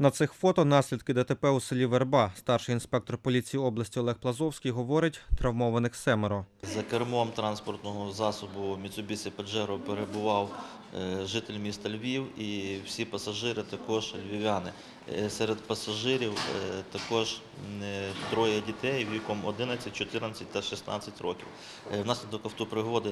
На цих фото наслідки ДТП у селі Верба. Старший інспектор поліції області Олег Плазовський говорить, травмованих семеро. За кермом транспортного засобу Mitsubishi Pajero перебував житель міста Львів і всі пасажири також львів'яни. Е, Серед пасажирів е, також е, троє дітей віком 11, 14 та 16 років. Е, Внаслідок автопригоди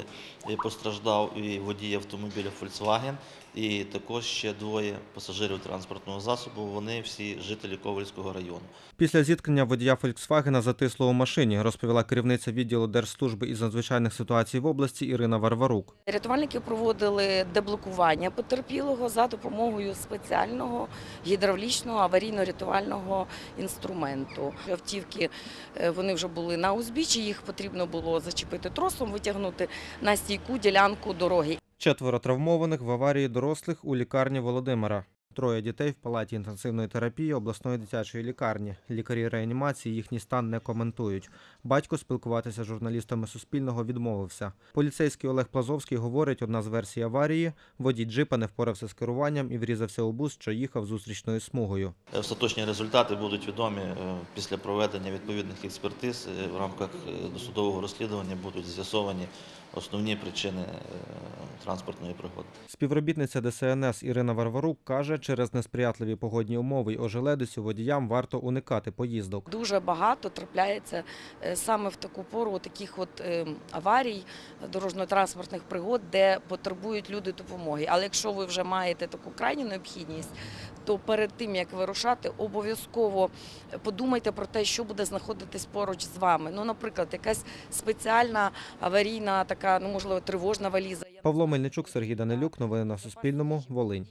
е, постраждав і водій автомобіля Volkswagen, і також ще двоє пасажирів транспортного засобу. Вони всі жителі Ковальського району. Після зіткнення водія Фольксвагена затисло у машині, розповіла керівниця відділу Держслужби із надзвичайних ситуацій в області Ірина Варварук. Рятувальники проводили деблокування потерпілого за допомогою спеціального гідравлічного аварійно-рятувального інструменту. Автівки е, вони вже були на узбіччі, їх потрібно було зачепити тросом, витягнути на стійку ділянку дороги. Четверо травмованих в аварії дорослих у лікарні Володимира. Троє дітей в палаті інтенсивної терапії обласної дитячої лікарні. Лікарі реанімації їхній стан не коментують. Батько спілкуватися з журналістами Суспільного відмовився. Поліцейський Олег Плазовський говорить, одна з версій аварії – водій джипа не впорався з керуванням і врізався у бус, що їхав зустрічною смугою. Остаточні результати будуть відомі е, після проведення відповідних експертиз. Е, В рамках е, досудового розслідування будуть з'ясовані основні причини транспортної пригоди. Співробітниця ДСНС Ірина Варварук каже, через несприятливі погодні умови й ожеледицю водіям варто уникати поїздок. Дуже багато трапляється е, саме в таку пору таких от е, аварій, дорожньо-транспортних пригод, де потребують люди допомоги. Але якщо ви вже маєте таку крайню необхідність, то перед тим як вирушати, обов'язково подумайте про те, що буде знаходитись поруч з вами. Ну, наприклад, якась спеціальна аварійна, така, ну можливо, тривожна валіза. Павло Мельничук, Сергій Данилюк. Новини на Суспільному. Волинь.